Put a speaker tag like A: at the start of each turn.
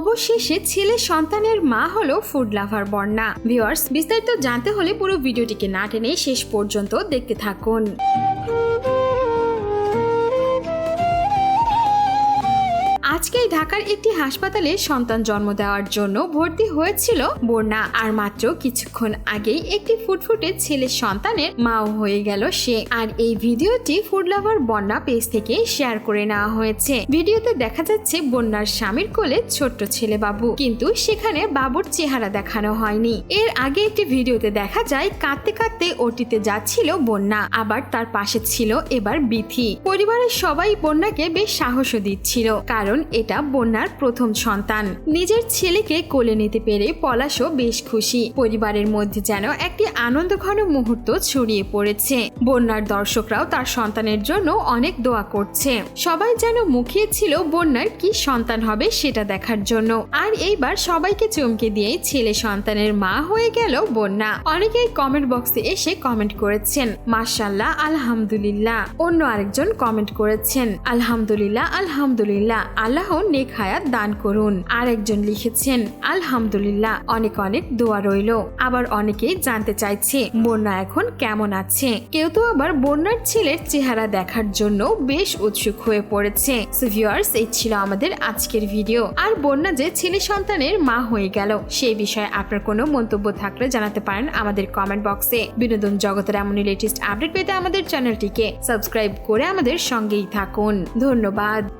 A: অবশেষে ছেলে সন্তানের মা হলো ফুড লাভার বন্যা ভিওয়ার্স বিস্তারিত জানতে হলে পুরো ভিডিওটিকে না টেনে শেষ পর্যন্ত দেখতে থাকুন। আজকেই ঢাকার একটি হাসপাতালে সন্তান জন্ম দেওয়ার জন্য ভর্তি হয়েছিল বন্যা। আর মাত্র কিছুক্ষণ আগেই একটি ফুটফুটে ছেলে সন্তানের মাও হয়ে গেল সে। আর এই ভিডিওটি ফুড লাভার বন্যা পেজ থেকে শেয়ার করে নেওয়া হয়েছে। ভিডিওতে দেখা যাচ্ছে বন্যার স্বামীর কোলে ছোট্ট ছেলে বাবু। কিন্তু সেখানে বাবুর চেহারা দেখানো হয়নি। এর আগে একটি ভিডিওতে দেখা যায়, কাঁদতে কাঁদতে ওটিতে যাচ্ছিল বন্যা, আবার তার পাশে ছিল এবার বিথি। পরিবারের সবাই বন্যাকে বেশ সাহসও দিচ্ছিল, কারণ এটা বন্যার প্রথম সন্তান। নিজের ছেলেকে কোলে নিতে পেরে পলাশও বেশ খুশি। পরিবারের মধ্যে যেন একটি আনন্দঘন মুহূর্ত ছড়িয়ে পড়েছে। বন্যার দর্শকরাও তার সন্তানের জন্য অনেক দোয়া করছে। সবাই যেন মুখিয়ে ছিল বন্যার কি সন্তান হবে সেটা দেখার জন্য। আর এইবার সবাইকে চমকে দিয়ে ছেলে সন্তানের মা হয়ে গেল বন্যা। অনেকেই কমেন্ট বক্সে এসে কমেন্ট করেছেন মার্শাল্লাহ আলহামদুলিল্লাহ। অন্য আরেকজন কমেন্ট করেছেন, আলহামদুলিল্লাহ আলহামদুলিল্লাহ। আল্লাহ নেক হায়াত দান করুন। আর একজন লিখেছেন, আলহামদুলিল্লাহ। অনেক অনেক দোয়া রইল। আবার অনেকেই জানতে চাইছে, বন্যা এখন কেমন আছে? কেউ তো আবার বন্যার ছেলের চেহারা দেখার জন্য বেশ উৎসুক হয়ে পড়েছে। ভিউয়ার্স এই ছিল আমাদের আজকের ভিডিও। আর বন্যা যে ছেলে সন্তানের মা হয়ে গেল, সেই বিষয়ে আপনার কোনো মন্তব্য থাকলে জানাতে পারেন আমাদের কমেন্ট বক্সে বিনোদন জগতের এমনই লেটেস্ট আপডেট পেতে আমাদের চ্যানেলটিকে সাবস্ক্রাইব করে আমাদের সঙ্গেই থাকুন। ধন্যবাদ।